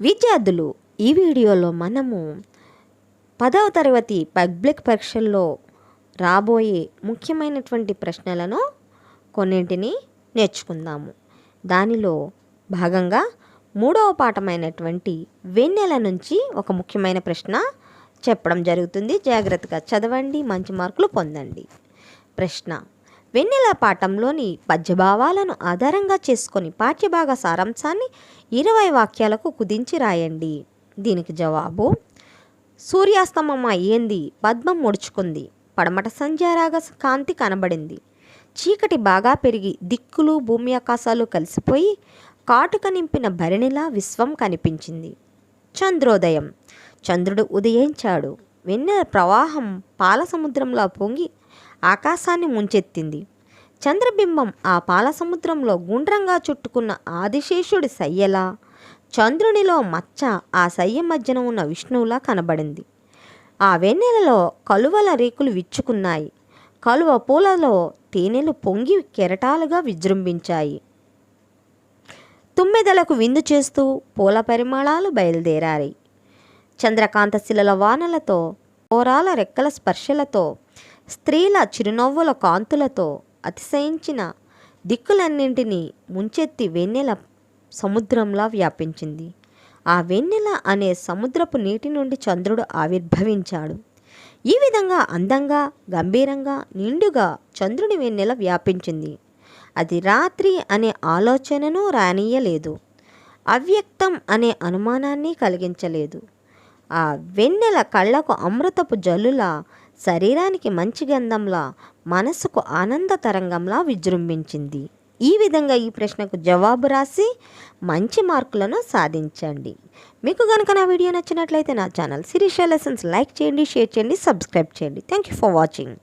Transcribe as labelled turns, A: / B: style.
A: విద్యార్థులు ఈ వీడియోలో మనము పదవ తరగతి పబ్లిక్ పరీక్షల్లో రాబోయే ముఖ్యమైనటువంటి ప్రశ్నలను కొన్నింటిని నేర్చుకుందాము. దానిలో భాగంగా మూడవ పాఠమైనటువంటి వెన్నెల నుంచి ఒక ముఖ్యమైన ప్రశ్న చెప్పడం జరుగుతుంది. జాగ్రత్తగా చదవండి మంచి మార్కులు పొందండి. ప్రశ్న వెన్నెల పాఠంలోని పద్యభావాలను ఆధారంగా చేసుకొని పాఠ్యభాగ సారాంశాన్ని ఇరవై వాక్యాలకు కుదించి రాయండి. దీనికి జవాబు సూర్యాస్తమం అయ్యింది పద్మం ముడుచుకుంది పడమట సంధ్యారాగ కాంతి కనబడింది. చీకటి బాగా పెరిగి దిక్కులు భూమి ఆకాశాలు కలిసిపోయి కాటుక నింపిన భరణిలా విశ్వం కనిపించింది. చంద్రోదయం చంద్రుడు ఉదయించాడు. వెన్నెల ప్రవాహం పాల సముద్రంలో పొంగి ఆకాశాన్ని ముంచెత్తింది. చంద్రబింబం ఆ పాల సముద్రంలో గుండ్రంగా చుట్టుకున్న ఆదిశేషుడి సయ్యలా చంద్రునిలో మచ్చ ఆ సయ్య మధ్యన ఉన్న విష్ణువులా కనబడింది. ఆ వెన్నెలలో కలువల రేకులు విచ్చుకున్నాయి. కలువ పూలలో తేనెలు పొంగి కెరటాలుగా విజృంభించాయి. తుమ్మెదలకు విందు చేస్తూ పూల పరిమళాలు బయలుదేరాయి. చంద్రకాంత శిలల వానలతో ఓరాల రెక్కల స్పర్శలతో స్త్రీల చిరునవ్వుల కాంతులతో అతిశయించిన దిక్కులన్నింటినీ ముంచెత్తి వెన్నెల సముద్రంలా వ్యాపించింది. ఆ వెన్నెల అనే సముద్రపు నీటి నుండి చంద్రుడు ఆవిర్భవించాడు. ఈ విధంగా అందంగా గంభీరంగా నిండుగా చంద్రుని వెన్నెల వ్యాపించింది. అది రాత్రి అనే ఆలోచనను రానియలేదు అవ్యక్తం అనే అనుమానాన్ని కలిగించలేదు. ఆ వెన్నెల కళ్ళకు అమృతపు జల్లులా శరీరానికి మంచి గంధంలా మనసుకు ఆనంద తరంగంలా విజృంభించింది. ఈ విధంగా ఈ ప్రశ్నకు జవాబు రాసి మంచి మార్కులను సాధించండి. మీకు కనుక నా వీడియో నచ్చినట్లయితే నా ఛానల్ శిరీష లెసన్స్ లైక్ చేయండి షేర్ చేయండి సబ్స్క్రైబ్ చేయండి. Thank you for watching